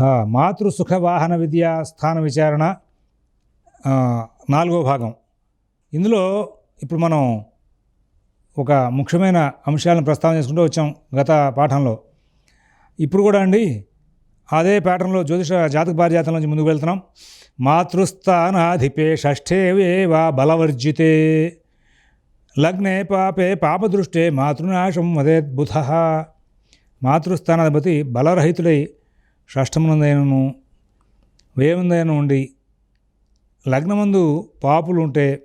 మాతృ మాతృసుఖ వాహన విద్యా స్థాన విచారణ నాలుగో భాగం. ఇందులో ఇప్పుడు మనం ఒక ముఖ్యమైన అంశాలను ప్రస్తావన చేసుకుంటూ వచ్చాం గత పాఠంలో. ఇప్పుడు కూడా అండి అదే ప్యాటర్న్లో జ్యోతిష జాతక పారిజాతం నుంచి ముందుకు వెళ్తున్నాం. మాతృస్థానాధిపే షష్ఠే వా బలవర్జితే లగ్నే పాపే పాపదృష్టే మాతృనాశం వదేద్భుత మాతృస్థానాధిపతి బలరహితుడై షష్టమునందైనను వేముందైన ఉండి లగ్నమందు పాపులు ఉంటే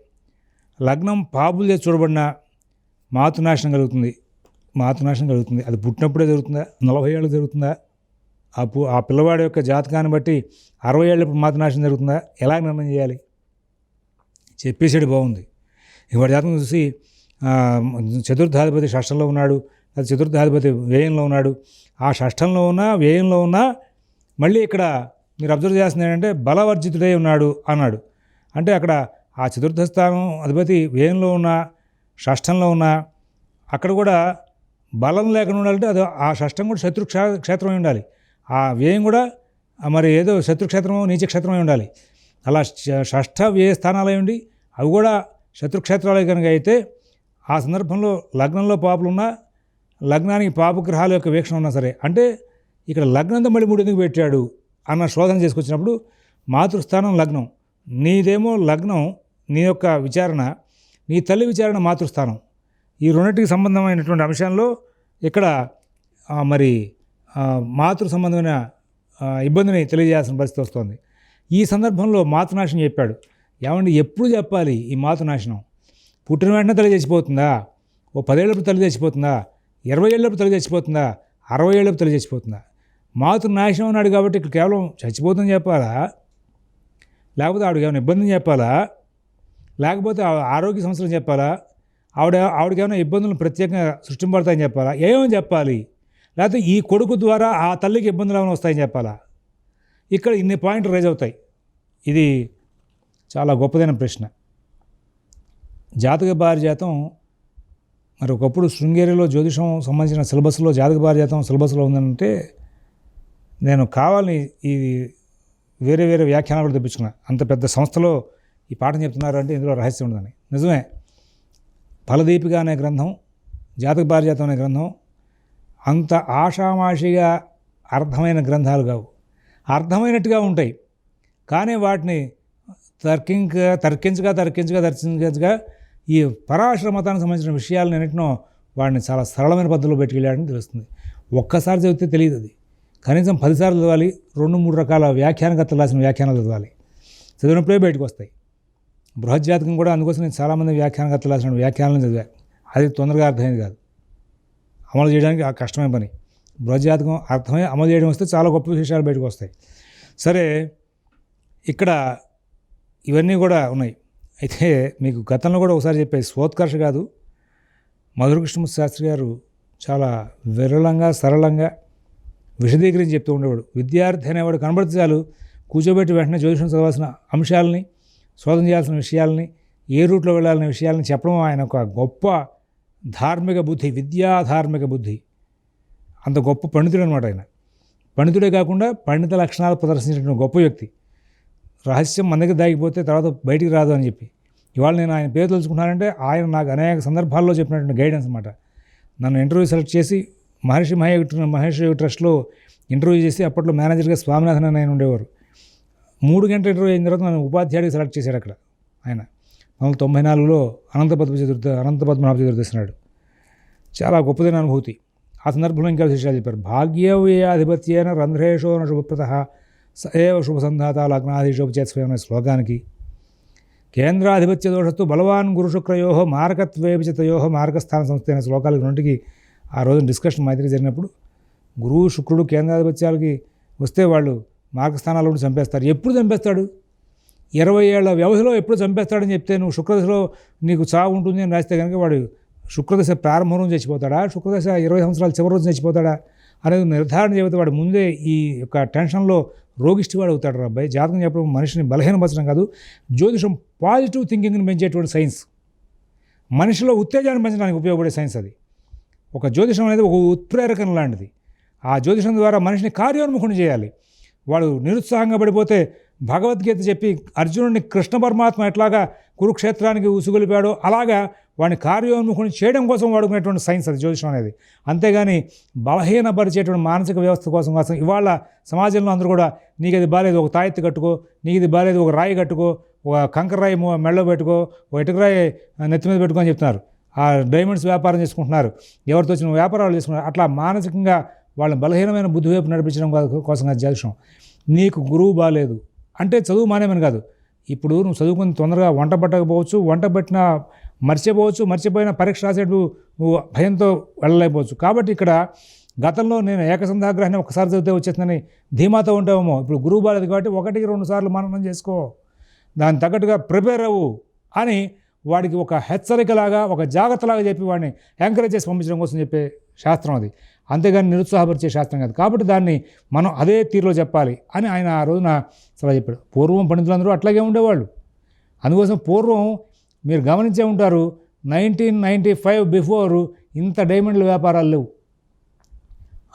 లగ్నం పాపులు చేసి చూడబడిన మాతృనాశనం కలుగుతుంది. మాతృనాశనం కలుగుతుంది. అది పుట్టినప్పుడే జరుగుతుందా? నలభై ఏళ్ళు జరుగుతుందా? ఆ పు ఆ పిల్లవాడి యొక్క జాతకాన్ని బట్టి అరవై ఏళ్ళప్పుడు మాతృనాశనం జరుగుతుందా? ఎలా నిర్ణయం చేయాలి? చెప్పేసాడు బాగుంది. ఇవాడి జాతకం చూసి చతుర్థాధిపతి షష్టంలో ఉన్నాడు అది చతుర్థాధిపతి వ్యయంలో ఉన్నాడు. ఆ షష్టంలో ఉన్న వ్యయంలో ఉన్న మళ్ళీ ఇక్కడ మీరు అబ్జర్వ్ చేస్తుంది ఏంటంటే బలవర్జితుడై ఉన్నాడు అన్నాడు. అంటే అక్కడ ఆ చతుర్థ స్థానం అధిపతి వ్యయంలో ఉన్న షష్టంలో ఉన్న అక్కడ కూడా బలం లేకుండా ఉండాలంటే అది ఆ షష్టం కూడా శత్రు క్షే- క్షేత్రమై ఉండాలి. ఆ వ్యయం కూడా మరి ఏదో శత్రుక్షేత్రమో నీచక్షేత్రమై ఉండాలి. అలా ష- షష్ఠ వ్యయ స్థానాలై ఉండి అవి కూడా శత్రుక్షేత్రాలే కనుక అయితే ఆ సందర్భంలో లగ్నంలో పాపులున్నా లగ్నానికి పాపగ్రహాల యొక్క వీక్షణ ఉన్నా సరే అంటే ఇక్కడ లగ్నంతో మళ్ళీ మూడు ఎందుకు పెట్టాడు అన్న శోధన చేసుకొచ్చినప్పుడు మాతృస్థానం లగ్నం. నీదేమో లగ్నం నీ యొక్క విచారణ నీ తల్లి విచారణ మాతృస్థానం. ఈ రెండింటికి సంబంధమైనటువంటి అంశంలో ఇక్కడ మరి మాతృ సంబంధమైన ఇబ్బందిని తెలియజేయాల్సిన పరిస్థితి వస్తుంది. ఈ సందర్భంలో మాతృనాశనం చెప్పాడు. ఏమండి ఎప్పుడు చెప్పాలి ఈ మాతృనాశనం? పుట్టిన వెంటనే తల్లి చచ్చిపోతుందా? ఓ పదేళ్ళప్పుడు తల్లి చచ్చిపోతుందా? ఇరవై ఏళ్ళప్పుడు తల్లి చచ్చిపోతుందా? అరవై ఏళ్ళప్పుడు తల్లి చచ్చిపోతుందా? మాతృ నాశనం అన్నాడు కాబట్టి ఇక్కడ కేవలం చచ్చిపోతుందని చెప్పాలా? లేకపోతే ఆవిడకి ఏమైనా ఇబ్బందిని చెప్పాలా? లేకపోతే ఆ- ఆరోగ్య సమస్యలు చెప్పాలా? ఆవిడ ఆవిడకి ఏమైనా ఇబ్బందులు ప్రత్యేకంగా సృష్టింపడతాయని చెప్పాలా? ఏమని చెప్పాలి? లేకపోతే ఈ కొడుకు ద్వారా ఆ తల్లికి ఇబ్బందులు ఏమైనా వస్తాయని చెప్పాలా? ఇక్కడ ఇన్ని పాయింట్లు రైజ్ అవుతాయి. ఇది చాలా గొప్పదైన ప్రశ్న. జాతక పారిజాతం మరి ఒకప్పుడు శృంగేరిలో జ్యోతిషం సంబంధించిన సిలబస్లో జాతక పారిజాతం సిలబస్లో ఉందంటే నేను కావాలని ఈ వేరే వేరే వ్యాఖ్యానాలు కూడా తెప్పించుకున్నా. అంత పెద్ద సంస్థలో ఈ పాఠం చెప్తున్నారు అంటే ఇందులో రహస్యం ఉండదని. నిజమే. ఫలదీపిక అనే గ్రంథం జాతక పారిజాతం అనే గ్రంథం అంత ఆషామాషిగా అర్థమైన గ్రంథాలు కావు. అర్థమైనట్టుగా ఉంటాయి. కానీ వాటిని తర్కింక తర్కించగా తర్కించగా తర్కించగా ఈ పరాశర మతానికి సంబంధించిన విషయాలను ఎన్నిటినో వాడిని చాలా సరళమైన పద్ధతిలో పెట్టుకెళ్ళాడని తెలుస్తుంది. ఒక్కసారి చదివితే తెలియదు అది. కనీసం పదిసార్లు చదవాలి రెండు మూడు రకాల వ్యాఖ్యానకర్తలు రాసిన వ్యాఖ్యానాలు చదవాలి. చదివినప్పుడే బయటకు వస్తాయి. బృహజ్జాతకం కూడా అందుకోసం నేను చాలామంది వ్యాఖ్యానకర్తలు రాసిన వ్యాఖ్యానాలను చదివా. అది తొందరగా అర్థమైంది కాదు. అమలు చేయడానికి ఆ కష్టమైన పని. బృహజ్జాతకం అర్థమై అమలు చేయడం వస్తే చాలా గొప్ప విశేషాలు బయటకు వస్తాయి. సరే ఇక్కడ ఇవన్నీ కూడా ఉన్నాయి. అయితే మీకు గతంలో కూడా ఒకసారి చెప్పేది స్వోత్కర్ష కాదు. మధురకృష్ణ శాస్త్రి గారు చాలా విరళంగా సరళంగా విశదీకరించి చెప్తూ ఉండేవాడు. విద్యార్థి అనేవాడు కనబడితే చాలు కూర్చోబెట్టి వెంటనే జ్యోతిషం చదవాల్సిన అంశాలని శోధన చేయాల్సిన విషయాలని ఏ రూట్లో వెళ్ళాలనే విషయాలని చెప్పడం ఆయన ఒక గొప్ప ధార్మిక బుద్ధి విద్యా ధార్మిక బుద్ధి. అంత గొప్ప పండితుడు అనమాట ఆయన. పండితుడే కాకుండా పండిత లక్షణాలు ప్రదర్శించిన గొప్ప వ్యక్తి. రహస్యం మన దగ్గర దాగిపోతే తర్వాత బయటికి రాదు అని చెప్పి. ఇవాళ నేను ఆయన పేరు తెలుసుకున్నానంటే ఆయన నాకు అనేక సందర్భాల్లో చెప్పినటువంటి గైడెన్స్ అనమాట నన్ను ఇంటర్వ్యూ సెలెక్ట్ చేసి మహర్షి మహేష్ మహర్షి ట్రస్ట్లో ఇంటర్వ్యూ చేసి అప్పట్లో మేనేజర్గా స్వామినాథన్ అని ఆయన ఉండేవారు. మూడు గంటల ఇంటర్వ్యూ అయిన తర్వాత నన్ను ఉపాధ్యాయుడికి సెలెక్ట్ చేశాడు అక్కడ ఆయన. పంతొమ్మిది తొంభై నాలుగులో అనంత పద్మ చతుర్థ అనంత పద్మనాభ చతుర్దశినాడు చాలా గొప్పదైన అనుభూతి. ఆ సందర్భంలో ఇంకా విశేషాలు చెప్పారు. భాగ్యవ్యయాధిపత్యేన రంధ్రేషో రంధ్రేషోన శుభప్రత స ఏవ శుభసంధాత లగ్నాధీశోపచేత్స్వయం అనే శ్లోకానికి. కేంద్రాధిపత్య దోషత్తు బలవాన్ గురు శుక్రయో మార్గస్థాన సంస్థ అనే శ్లోకాలకు రెండుకి ఆ రోజు డిస్కషన్ మైత్రి జరిగినప్పుడు గురువు శుక్రుడు కేంద్రాధిపత్యాలకి వస్తే వాళ్ళు మార్గస్థానాలు ఉండి చంపేస్తారు. ఎప్పుడు చంపేస్తాడు? ఇరవై ఏళ్ళ వ్యవధిలో ఎప్పుడు చంపేస్తాడని చెప్తే నువ్వు శుక్రదశలో నీకు చావు ఉంటుంది అని రాస్తే కనుక వాడు శుక్రదశ ప్రారంభం రోజు చచ్చిపోతాడా? శుక్రదశ ఇరవై సంవత్సరాల చివరి రోజు చచ్చిపోతాడా? అనేది నిర్ధారణ చెబితే వాడు ముందే ఈ యొక్క టెన్షన్లో రోగిష్టి వాడు అవుతాడు అబ్బాయి. జాతకం చెప్పడం మనిషిని బలహీనపరచడం కాదు జ్యోతిషం పాజిటివ్ థింకింగ్ని పెంచేటువంటి సైన్స్. మనిషిలో ఉత్తేజాన్ని పెంచడానికి ఉపయోగపడే సైన్స్ అది. ఒక జ్యోతిషం అనేది ఒక ఉత్ప్రేరకం లాంటిది. ఆ జ్యోతిషం ద్వారా మనిషిని కార్యోన్ముఖుని చేయాలి. వాడు నిరుత్సాహంగా పడిపోతే భగవద్గీత చెప్పి అర్జునుడిని కృష్ణ పరమాత్మ ఎట్లాగా కురుక్షేత్రానికి ఉసుగొలిపాడో అలాగా వాడిని కార్యోన్ముఖుని చేయడం కోసం వాడుకునేటువంటి సైన్స్ అది జ్యోతిషం అనేది. అంతేగాని బలహీనపరిచేటువంటి మానసిక వ్యవస్థ కోసం కోసం ఇవాళ సమాజంలో అందరూ కూడా నీకు అది బాగాలేదు ఒక తాయెత్తు కట్టుకో నీకు ఇది బాగాలేదు ఒక రాయి కట్టుకో ఒక కంకర రాయి మొ- పెట్టుకో ఒక ఇటుకరాయి నెత్తి మీద పెట్టుకో అని చెప్తున్నారు. ఆ డైమండ్స్ వ్యాపారం చేసుకుంటున్నారు. ఎవరితో వచ్చిన వ్యాపారాలు చేసుకున్నారు అట్లా మానసికంగా వాళ్ళని బలహీనమైన బుద్ధి వైపు నడిపించడం కోసం అది నీకు గురువు బాగాలేదు అంటే చదువు మానేమని కాదు. ఇప్పుడు నువ్వు చదువుకుని తొందరగా వంట పట్టకపోవచ్చు వంట పట్టిన మర్చిపోవచ్చు మర్చిపోయిన పరీక్ష రాసేటు నువ్వు భయంతో వెళ్ళలేకపోవచ్చు. కాబట్టి ఇక్కడ గతంలో నేను ఏకసంధాగ్రహాన్ని ఒకసారి చదివితే వచ్చేస్తుందని ధీమాతో ఉంటావేమో. ఇప్పుడు గురువు బాలేదు కాబట్టి ఒకటికి రెండు సార్లు మననం చేసుకో. దానికి తగ్గట్టుగా ప్రిపేర్ అవ్వు అని వాడికి ఒక హెచ్చరికలాగా ఒక జాగ్రత్తలాగా చెప్పి వాడిని ఎంకరేజ్ చేసి పంపించడం కోసం చెప్పే శాస్త్రం అది. అంతేగాని నిరుత్సాహపరిచే శాస్త్రం కాదు. కాబట్టి దాన్ని మనం అదే తీరులో చెప్పాలి అని ఆయన ఆ రోజున సలహా చెప్పాడు. పూర్వం పండితులందరూ అట్లాగే ఉండేవాళ్ళు. అందుకోసం పూర్వం మీరు గమనించే ఉంటారు నైన్టీన్ నైంటీ ఫైవ్ బిఫోర్ ఇంత డైమండ్ల వ్యాపారాలు లేవు.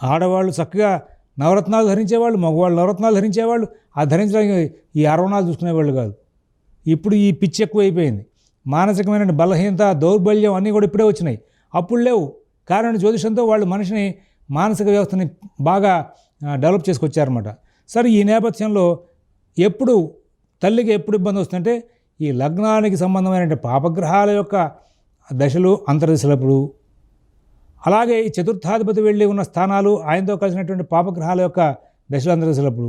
ఆడవాళ్ళు చక్కగా నవరత్నాలు ధరించేవాళ్ళు మగవాళ్ళు నవరత్నాలు ధరించేవాళ్ళు. ఆ ధరించడానికి ఈ అరవణాలు చూసుకునేవాళ్ళు కాదు. ఇప్పుడు ఈ పిచ్చి ఎక్కువైపోయింది మానసికమైన బలహీనత దౌర్బల్యం అన్నీ కూడా ఇప్పుడే వచ్చినాయి. అప్పుడు లేవు. కారణం జ్యోతిషంతో వాళ్ళు మనిషిని మానసిక వ్యవస్థని బాగా డెవలప్ చేసుకొచ్చారన్నమాట. సరే ఈ నేపథ్యంలో ఎప్పుడు తల్లికి ఎప్పుడు ఇబ్బంది వస్తుందంటే ఈ లగ్నానికి సంబంధమైన పాపగ్రహాల యొక్క దశలు అంతర్దశలప్పుడు. అలాగే ఈ చతుర్థాధిపతి వెళ్ళి ఉన్న స్థానాలు ఆయనతో కలిసినటువంటి పాపగ్రహాల యొక్క దశలు అంతర్దశలప్పుడు.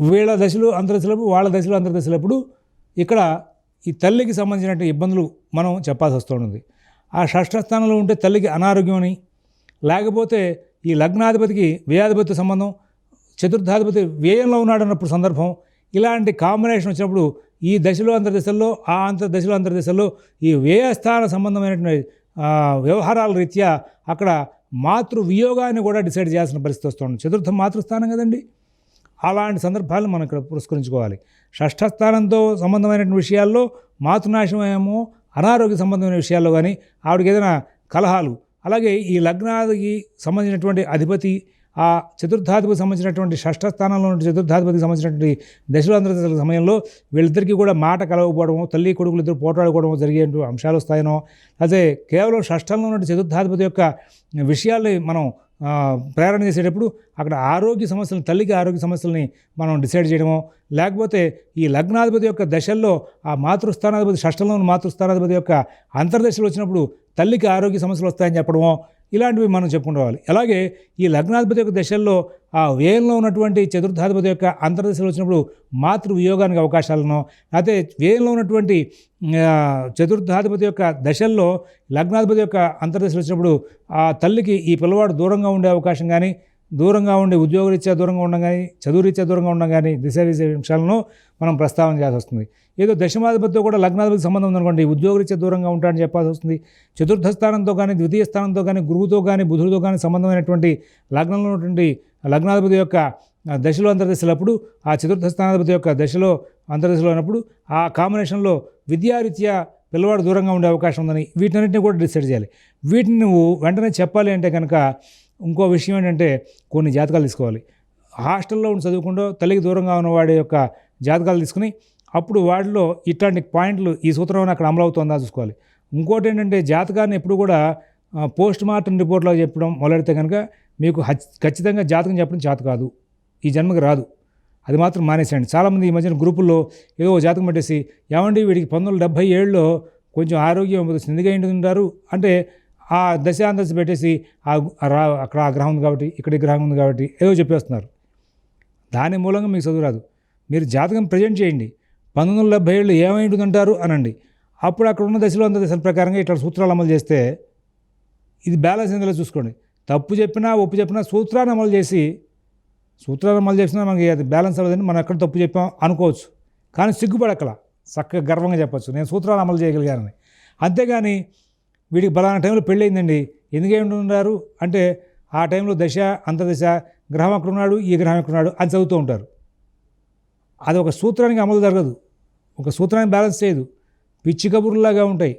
వీళ్ళ దశలు అంతర్దశలప్పుడు వాళ్ళ దశలు అంతర్దశలప్పుడు ఇక్కడ ఈ తల్లికి సంబంధించినటువంటి ఇబ్బందులు మనం చెప్పాల్సి వస్తుంది ఆ షష్ఠ స్థానంలో ఉంటే తల్లికి అనారోగ్యం అని లేకపోతే ఈ లగ్నాధిపతికి వ్యయాధిపతి సంబంధం చతుర్థాధిపతి వ్యయంలో ఉన్నాడన్నప్పుడు సందర్భం ఇలాంటి కాంబినేషన్ వచ్చినప్పుడు ఈ దశలో అంతర్దశల్లో ఆ అంతర్దశలో అంతర్దశల్లో ఈ వ్యయస్థాన సంబంధమైనటువంటి వ్యవహారాల రీత్యా అక్కడ మాతృ వియోగాన్ని కూడా డిసైడ్ చేయాల్సిన పరిస్థితి వస్తుంది చతుర్థం మాతృస్థానం కదండి. అలాంటి సందర్భాలను మనం ఇక్కడ పురస్కరించుకోవాలి. షష్ఠ స్థానంతో సంబంధమైనటువంటి విషయాల్లో మాతృనాశమేమో అనారోగ్య సంబంధమైన విషయాల్లో కానీ ఆవిడకి ఏదైనా కలహాలు అలాగే ఈ లగ్నాదికి సంబంధించినటువంటి అధిపతి ఆ చతుర్థాధిపతి సంబంధించినటువంటి షష్ఠ స్థానంలో ఉన్న చతుర్థాధిపతికి సంబంధించినటువంటి దశలాంధ్ర సమయంలో వీళ్ళిద్దరికీ కూడా మాట కలవకపోవడము తల్లి కొడుకులు ఇద్దరు పోట్లాడుకోవడము జరిగే అంశాలు వస్తాయనో అదే కేవలం షష్ఠంలో ఉన్న చతుర్థాధిపతి యొక్క విషయాల్ని మనం ప్రేరణ చేసేటప్పుడు అక్కడ ఆరోగ్య సమస్యలను తల్లికి ఆరోగ్య సమస్యల్ని మనం డిసైడ్ చేయడమో లేకపోతే ఈ లగ్నాధిపతి యొక్క దశల్లో ఆ మాతృస్థానాధిపతి షష్టంలో మాతృస్థానాధిపతి యొక్క అంతర్దశలు వచ్చినప్పుడు తల్లికి ఆరోగ్య సమస్యలు వస్తాయని చెప్పడమో ఇలాంటివి మనం చెప్పుకుంటూ రావాలి అలాగే ఈ లగ్నాధిపతి యొక్క దశల్లో ఆ వ్యయంలో ఉన్నటువంటి చతుర్థాధిపతి యొక్క అంతర్దశలు వచ్చినప్పుడు మాతృ వియోగానికి అవకాశాలను అయితే వ్యయంలో ఉన్నటువంటి చతుర్థాధిపతి యొక్క దశల్లో లగ్నాధిపతి యొక్క అంతర్దశలు వచ్చినప్పుడు ఆ తల్లికి ఈ పిల్లవాడు దూరంగా ఉండే అవకాశం కానీ దూరంగా ఉండి ఉద్యోగరీత్యా దూరంగా ఉండడం కానీ చదువురీత్యా దూరంగా ఉండడం కానీ దిశ అంశాలను మనం ప్రస్తావన చేయాల్సి వస్తుంది. ఏదో దశమాధిపతితో కూడా లగ్నాధిపతి సంబంధం ఉందనుకోండి ఉద్యోగరీత్యా దూరంగా ఉంటాడని చెప్పాల్సి వస్తుంది. చతుర్థ స్థానంతో కానీ ద్వితీయ స్థానంతో కానీ గురువుతో కానీ బుధుడితో కానీ సంబంధమైనటువంటి లగ్నంలో ఉన్నటువంటి లగ్నాధిపతి యొక్క దశలో అంతర్దశలప్పుడు ఆ చతుర్థ స్థానాధిపతి యొక్క దశలో అంతర్దశలో ఉన్నప్పుడు ఆ కాంబినేషన్లో విద్యారీత్యా పిల్లవాడు దూరంగా ఉండే అవకాశం ఉందని వీటన్నిటిని కూడా డిసైడ్ చేయాలి. వీటిని నువ్వు వెంటనే చెప్పాలి అంటే కనుక ఇంకో విషయం ఏంటంటే కొన్ని జాతకాలు తీసుకోవాలి. హాస్టల్లో ఉండి చదువుకుంటూ తల్లికి దూరంగా ఉన్న వాడి యొక్క జాతకాలు తీసుకుని అప్పుడు వాడిలో ఇట్లాంటి పాయింట్లు ఈ సూత్రం అక్కడ అమలు చూసుకోవాలి. ఇంకోటి ఏంటంటే జాతకాన్ని ఎప్పుడు కూడా పోస్ట్ మార్టం రిపోర్ట్లో చెప్పడం మొదలెడితే కనుక మీకు ఖచ్చితంగా జాతకం చెప్పడం చేత కాదు. ఈ జన్మకి రాదు. అది మాత్రం మానేసేయండి. చాలామంది ఈ మధ్యన గ్రూపుల్లో ఏదో జాతకం పెట్టేసి ఏమండి వీడికి పంతొమ్మిది వందల డెబ్భై ఏడులో కొంచెం ఆరోగ్యం ఎందుకు ఉంటారు అంటే ఆ దశ పెట్టేసి ఆ రా అక్కడ ఆ గ్రహం ఉంది కాబట్టి ఇక్కడ ఈ గ్రహం ఉంది కాబట్టి ఏదో చెప్పేస్తున్నారు. దాని మూలంగా మీకు చదువు రాదు. మీరు జాతకం ప్రజెంట్ చేయండి. పంతొమ్మిది వందల డెబ్బై ఏళ్ళు ఏమై ఉంటుందంటారు అనండి. అప్పుడు అక్కడ ఉన్న దశలో అంత దశల ప్రకారంగా ఇట్లా సూత్రాలు అమలు చేస్తే ఇది బ్యాలెన్స్ ఎందులో చూసుకోండి. తప్పు చెప్పినా ఒప్పు చెప్పినా సూత్రాన్ని అమలు చేసి సూత్రాన్ని అమలు చేసినా మనకి అది బ్యాలెన్స్ అవ్వదని మనం ఎక్కడ తప్పు చెప్పాం అనుకోవచ్చు. కానీ సిగ్గుపడక్కల. చక్కగా గర్వంగా చెప్పచ్చు. నేను సూత్రాలు అమలు చేయగలిగానని. అంతేగాని వీడికి బలానా టైంలో పెళ్ళయిందండి. ఎందుకే ఉంటున్నారు? అంటే ఆ టైంలో దశ అంతదశ గ్రహం ఎక్కడున్నాడు ఈ గ్రహం ఎక్కడున్నాడు అని చదువుతూ ఉంటారు. అది ఒక సూత్రానికి అమలు జరగదు. ఒక సూత్రాన్ని బ్యాలెన్స్ చేయదు. పిచ్చి కబుర్లాగా ఉంటాయి.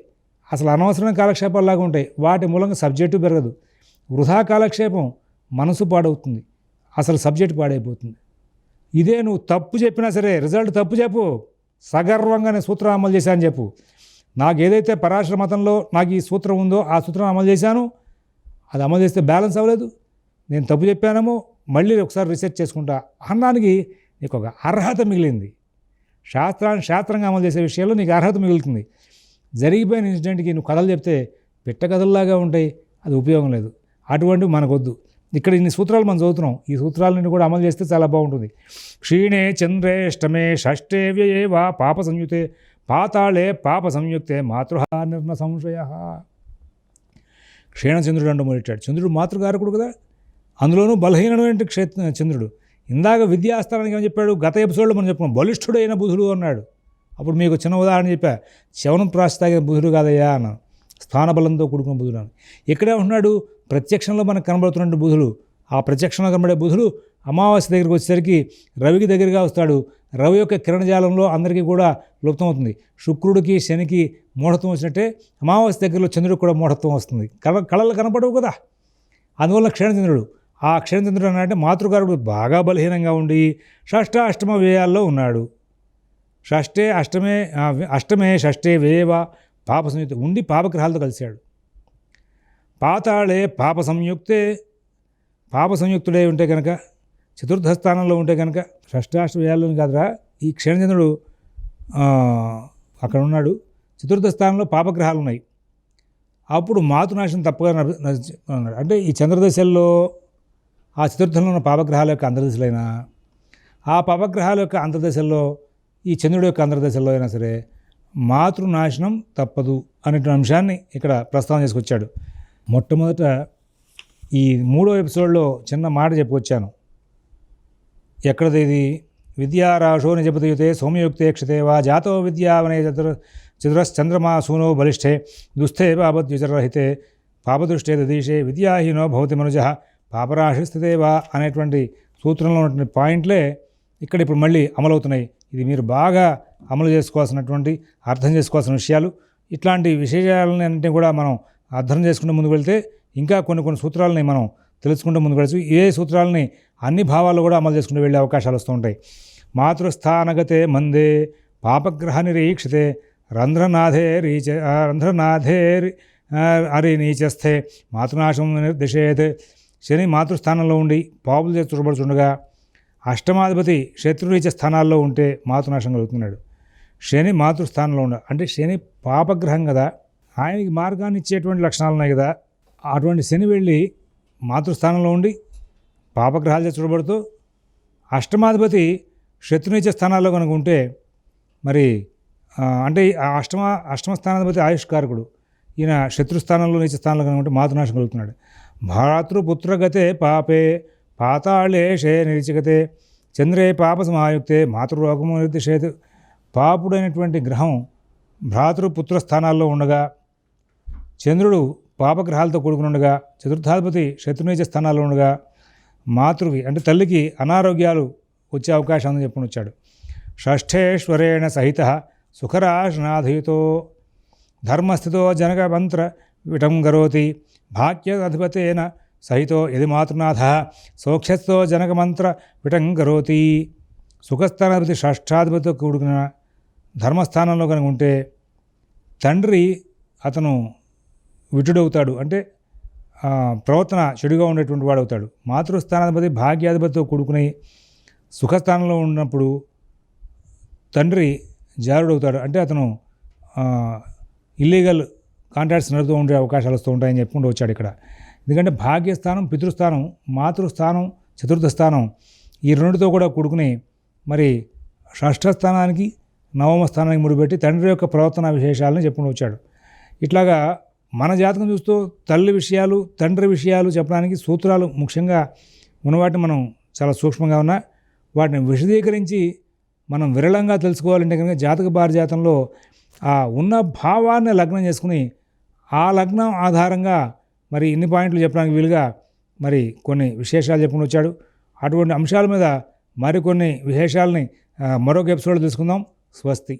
అసలు అనవసరమైన కాలక్షేపాలలాగా ఉంటాయి. వాటి మూలంగా సబ్జెక్టు పెరగదు. వృధా కాలక్షేపం మనసు పాడవుతుంది. అసలు సబ్జెక్ట్ పాడైపోతుంది. ఇదే నువ్వు తప్పు చెప్పినా సరే రిజల్ట్ తప్పు చెప్పు. సగర్వంగానే సూత్రం అమలు చేశాను చెప్పు. నాకు ఏదైతే పరాశర మతంలో నాకు ఈ సూత్రం ఉందో ఆ సూత్రం అమలు చేశాను అది అమలు చేస్తే బ్యాలెన్స్ అవ్వలేదు. నేను తప్పు చెప్పానేమో మళ్ళీ ఒకసారి రీసెర్చ్ చేసుకుంటా. అన్నానికి నీకు ఒక అర్హత మిగిలింది. శాస్త్రాన్ని శాస్త్రంగా అమలు చేసే విషయంలో నీకు అర్హత మిగులుతుంది. జరిగిపోయిన ఇన్సిడెంట్కి నువ్వు కథలు చెప్తే పిట్ట కథల్లాగా ఉంటాయి అది ఉపయోగం లేదు. అటువంటివి మనకొద్దు. ఇక్కడ ఇన్ని సూత్రాలు మనం చదువుతున్నాం. ఈ సూత్రాలను కూడా అమలు చేస్తే చాలా బాగుంటుంది. క్షీణే చంద్రేష్టమే షష్ఠే వ్యయే వా పాప సంయుతే పాతాళే పాప సంయుక్తే మాతృ నిర్మ సంశయ. క్షీణచంద్రుడు అంటూ మొదలెట్టాడు. చంద్రుడు మాతృకారకుడు కదా. అందులోనూ బలహీనమైన క్షేత్ర చంద్రుడు. ఇందాక విద్యాస్థానానికి ఏమని చెప్పాడు? గత ఎపిసోడ్లో మనం చెప్పుకున్నాం బలిష్ఠుడైన బుధుడు అన్నాడు. అప్పుడు మీకు చిన్న ఉదాహరణ చెప్పా. శవనం ప్రాస్తాగిన బుధుడు కాదయ్యా అన్నాను స్థానబలంతో కూడుకున్న బుధుడు అని ఇక్కడే ఉంటున్నాడు ప్రత్యక్షంలో మనకు కనబడుతున్న బుధుడు. ఆ ప్రత్యక్షంలో కనబడే బుధుడు అమావాస్య దగ్గరికి వచ్చేసరికి రవికి దగ్గరగా వస్తాడు. రవి యొక్క కిరణజాలంలో అందరికీ కూడా లుప్తమవుతుంది శుక్రుడికి శనికి మూఢత్వం వచ్చినట్టే అమావాస్య దగ్గరలో చంద్రుడికి కూడా మూఢత్వం వస్తుంది. కళ కళలు కనపడవు కదా? అందువల్ల క్షీణచంద్రుడు ఆ క్షీణచంద్రుడు అన్నాడంటే మాతృకారుడు బాగా బలహీనంగా ఉండి షష్ఠ అష్టమ వ్యయాల్లో ఉన్నాడు. షష్ఠే అష్టమే అష్టమే షష్ఠే వేవ పాప సంయుక్త ఉండి పాపగ్రహాలతో కలిశాడు. పాతాళే పాప సంయుక్తే పాప సంయుక్తుడే ఉంటే కనుక చతుర్థ స్థానంలో ఉంటే కనుక షష్టాష్ట కాదురా ఈ క్షీణచంద్రుడు అక్కడ ఉన్నాడు. చతుర్థ స్థానంలో పాపగ్రహాలు ఉన్నాయి. అప్పుడు మాతృనాశనం తప్పగా నడ- అన్నాడు. అంటే ఈ చంద్రదశల్లో ఆ చతుర్థంలో ఉన్న పాపగ్రహాల యొక్క అంతర్దశలైనా ఆ పాపగ్రహాల యొక్క అంతర్దశల్లో ఈ చంద్రుడి యొక్క అంతర్దశల్లో అయినా సరే మాతృనాశనం తప్పదు అనేటువంటి అంశాన్ని ఇక్కడ ప్రస్తావన చేసుకొచ్చాడు. మొట్టమొదట ఈ మూడో ఎపిసోడ్లో చిన్న మాట చెప్పుకొచ్చాను. ఎక్కడది ఇది? విద్యారాశో నిజపతియుతే సోమయుక్తేక్షితే వా జాతో విద్యావనే చతుర చతురశ్చంద్రమా సూనో బలిష్ఠే దుస్థే పాపద్విచరహితే పాపదృష్టే దదీశే విద్యాహీనో భవతి మనుజ పాపరాశిస్థితే వా అనేటువంటి సూత్రంలో ఉన్నటువంటి పాయింట్లే ఇక్కడ ఇప్పుడు మళ్ళీ అమలవుతున్నాయి. ఇది మీరు బాగా అమలు చేసుకోవాల్సినటువంటి అర్థం చేసుకోవాల్సిన విషయాలు. ఇట్లాంటి విషయాలన్నింటినీ కూడా మనం అర్థం చేసుకుంటూ ముందుకు వెళ్తే ఇంకా కొన్ని కొన్ని సూత్రాలని మనం తెలుసుకుంటూ ముందుకు వెళ్ళచ్చు ఏ సూత్రాలని అన్ని భావాల్లో కూడా అమలు చేసుకుంటూ వెళ్ళే అవకాశాలు వస్తూ ఉంటాయి. మాతృస్థానగతే మందే పాపగ్రహ నిరీక్షితే రంధ్రనాథే రీచ రంధ్రనాథే అరి నీచస్థే మాతృనాశం నిర్దిశేత్. శని మాతృస్థానంలో ఉండి పాపులు చేసి చూడబడుచుండగా అష్టమాధిపతి శత్రురీచ స్థానాల్లో ఉంటే మాతృనాశం కలుగుతున్నాడు. శని మాతృస్థానంలో ఉండ అంటే శని పాపగ్రహం కదా ఆయనకి మార్గాన్ని ఇచ్చేటువంటి లక్షణాలు ఉన్నాయి కదా అటువంటి శని వెళ్ళి మాతృస్థానంలో ఉండి పాపగ్రహాలు చూడబడుతూ అష్టమాధిపతి శత్రునిచ్చే స్థానాల్లో కనుక ఉంటే మరి అంటే ఆ అష్టమ అష్టమ స్థానాధిపతి ఆయుష్కారకుడు ఈయన శత్రుస్థానంలో నిచ్చే స్థానంలో కనుక ఉంటే మాతృనాశం కలుగుతున్నాడు. భాతృపుత్రగతే పాపే పాతాళే షే నిరీచగతే చంద్రే పాప సమాయుక్తే మాతృరోగము నిర్దిశేత్. పాపుడైనటువంటి గ్రహం భ్రాతృపుత్ర స్థానాల్లో ఉండగా చంద్రుడు పాపగ్రహాలతో కూడుకునుండగా చతుర్థాధిపతి శత్రునీచ స్థానాల్లో ఉండగా మాతృకి అంటే తల్లికి అనారోగ్యాలు వచ్చే అవకాశం ఉందని చెప్పుకుని వచ్చాడు. షష్ఠేశ్వరేణ సహిత సుఖరాశనాధయుతో ధర్మస్థితో జనకమంత్ర విటం కరోతి భాగ్యాధిపతేన సహితో యది మాతృనాథ సౌఖ్యస్థో జనకమంత్ర విటం గరోతి సుఖస్థానాధిపతి షష్ఠాధిపతితో కూడుకున్న ధర్మస్థానంలో కనుక ఉంటే తండ్రి అతను విటుడవుతాడు అంటే ప్రవర్తన చెడుగా ఉండేటువంటి వాడు అవుతాడు మాతృస్థానాధిపతి భాగ్యాధిపతితో కూడుకుని సుఖస్థానంలో ఉన్నప్పుడు తండ్రి జారుడవుతాడు. అంటే అతను ఇల్లీగల్ కాంట్రాక్ట్స్ నడుతూ ఉండే అవకాశాలు వస్తూ ఉంటాయని చెప్పుకుంటూ వచ్చాడు ఇక్కడ. ఎందుకంటే భాగ్యస్థానం పితృస్థానం మాతృస్థానం చతుర్థ స్థానం ఈ రెండుతో కూడా కూడుకుని మరి షష్ఠ స్థానానికి నవమ స్థానానికి ముడిపెట్టి తండ్రి యొక్క ప్రవర్తన విశేషాలను చెప్పుకుంటూ వచ్చాడు. ఇట్లాగా మన జాతకం చూస్తూ తల్లి విషయాలు తండ్రి విషయాలు చెప్పడానికి సూత్రాలు ముఖ్యంగా ఉన్నవాటిని మనం చాలా సూక్ష్మంగా ఉన్నా వాటిని విశదీకరించి మనం విరళంగా తెలుసుకోవాలంటే కనుక జాతక భారజాతంలో ఆ ఉన్న భావాన్ని లగ్నం చేసుకుని ఆ లగ్నం ఆధారంగా మరి ఇన్ని పాయింట్లు చెప్పడానికి వీలుగా మరి కొన్ని విశేషాలు చెప్పుకుని వచ్చాడు. అటువంటి అంశాల మీద మరికొన్ని విశేషాలని మరొక ఎపిసోడ్ తెలుసుకుందాం. స్వస్తి.